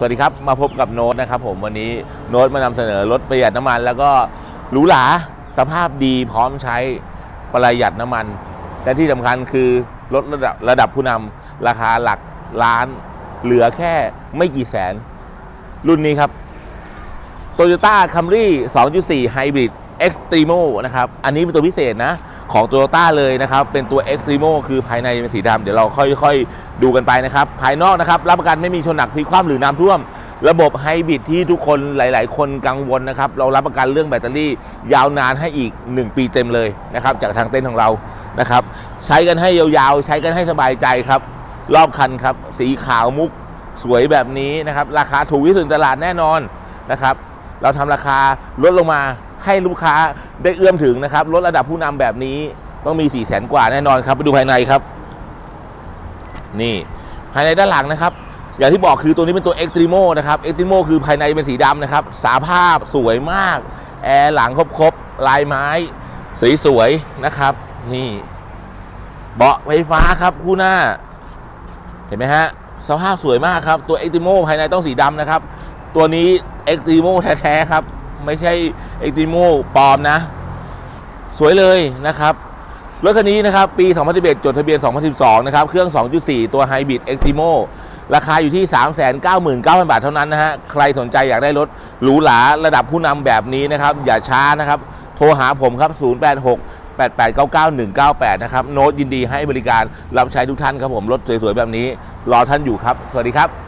สวัสดีครับ มาพบกับโน้ตนะครับผมวันนี้โน้ตมานำเสนอรถประหยัดน้ำมัน แล้วก็หรูหราสภาพดีพร้อมใช้ประหยัดน้ำมัน และที่สำคัญคือรถระดับระดับผู้นำราคาหลักล้าน เหลือแค่ไม่กี่แสน รุ่นนี้ครับ Toyota Camry 2.4 Hybrid Extremo นะครับ อันนี้เป็นตัวพิเศษนะ ของ Toyota เลยนะครับ เป็นตัว Extremo คือภายในเป็นสีดำเดี๋ยวเราค่อยๆ ดูกันไปนะครับ ภายนอกนะครับ รับประกันไม่มีชนหนักพลิกคว่ำหรือน้ำท่วม ระบบไฮบริดที่ทุกคนหลาย ๆ คนกังวลนะครับ เรารับประกันเรื่องแบตเตอรี่ยาวนานให้อีก 1 ปีเต็มเลยนะครับ จากทางเต้นท์ของเรานะครับ ใช้กันให้ยาวๆ ใช้กันให้สบายใจครับ รอบคันครับ สีขาวมุกสวยแบบนี้นะครับ ราคาถูกที่สุดตลาดแน่นอนนะครับ เราทำราคาลดลงมา ให้ลูกค้าได้เอื้อมถึงนะครับลดระดับผู้นำแบบนี้ต้องมี4 0 0แสนกว่าแน่นอนครับไปดูภายในครับ นี่ภายในด้านหลังนะครับ อย่างที่บอกคือตัวนี้เป็นตัว Extremo นะครับ Extremo คือภายในเป็นสีดำนะครับ สาภาพสวยมาก แอร์หลังครบๆ ลายไม้ สวยๆ นะครับ นี่เบาะไฟฟ้าครับคู่หน้า เห็นไหมฮะสภาพสวยมากครับ ตัว Extremo ภายในต้องสีดำนะครับ ตัวนี้ Extremo แท้ๆครับ ไม่ใช่ Extremo ปลอมนะ สวยเลยนะครับรถคันนี้นะครับ ปี 2011 จดทะเบียน 2012 นะครับ เครื่อง 2.4 ตัว Hybrid Extremo ราคาอยู่ที่ 399,000 บาทเท่านั้นนะฮะ ใครสนใจอยากได้รถหรูหราระดับผู้นำแบบนี้นะครับ อย่าช้านะครับ โทรหาผมครับ 086 8899 198 นะครับ โน้ตยินดีให้บริการรับใช้ทุกท่านครับผม รถสวยๆ แบบนี้ รอท่านอยู่ครับ สวัสดีครับ